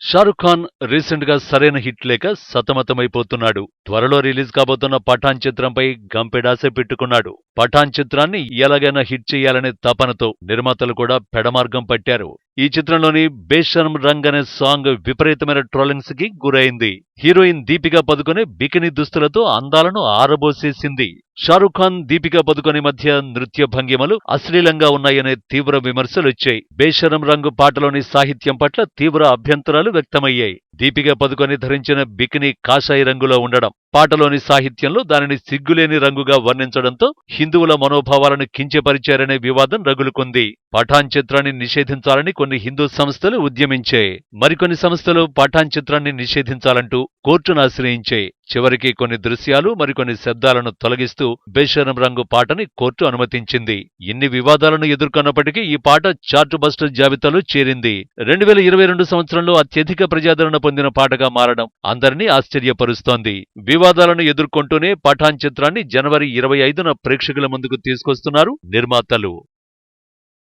షారుఖ్ ఖాన్ రీసెంట్గా సరైన హిట్ లేక సతమతమైపోతున్నాడు. త్వరలో రిలీజ్ కాబోతున్న పఠాన్ చిత్రంపై గంపెడాసే పెట్టుకున్నాడు. పఠాన్ చిత్రాన్ని ఎలాగైనా హిట్ చేయాలనే తపనతో నిర్మాతలు కూడా పెడమార్గం పట్టారు. ఈ చిత్రంలోని బేషరం రంగ్ అనే సాంగ్ విపరీతమైన ట్రోలింగ్స్కి గురైంది. హీరోయిన్ దీపికా పదుకొనే బికినీ దుస్తులతో అందాలను ఆరబోసేసింది. షారుఖ్ ఖాన్ దీపికా పదుకొనే మధ్య నృత్య భంగిమలు అశ్లీలంగా ఉన్నాయనే తీవ్ర విమర్శలొచ్చాయి బేషరం రంగు పాటలోని సాహిత్యం పట్ల తీవ్ర అభ్యంతరాలు వ్యక్తమయ్యాయి. దీపికా పదుకొని ధరించిన బికినీ కాషాయ రంగులో ఉండడం పాటలోని సాహిత్యంలో దానిని సిగ్గులేని రంగుగా వర్ణించడంతో హిందువుల మనోభావాలను కించపరిచారనే వివాదం రగులుకుంది. పఠాన్ చిత్రాన్ని నిషేధించాలని కొన్ని హిందూ సంస్థలు ఉద్యమించాయి. మరికొన్ని సంస్థలు పఠాన్ చిత్రాన్ని నిషేధించాలంటూ కోర్టును ఆశ్రయించే చివరికి కొన్ని దృశ్యాలు మరికొన్ని శబ్దాలను తొలగిస్తూ బేషరం రంగు పాటని కోర్టు అనుమతించింది. ఇన్ని వివాదాలను ఎదుర్కొన్నప్పటికీ ఈ పాట చార్ట్ బస్టర్ జాబితాలో చేరింది. రెండు వేల ఇరవై రెండు సంవత్సరంలో అత్యధిక ప్రజాదరణ పొందిన పాటగా మారడం అందరినీ ఆశ్చర్యపరుస్తోంది. వివాదాలను ఎదుర్కొంటూనే పఠాన్ చిత్రాన్ని జనవరి ఇరవై ఐదున ప్రేక్షకుల ముందుకు తీసుకొస్తున్నారు నిర్మాతలు.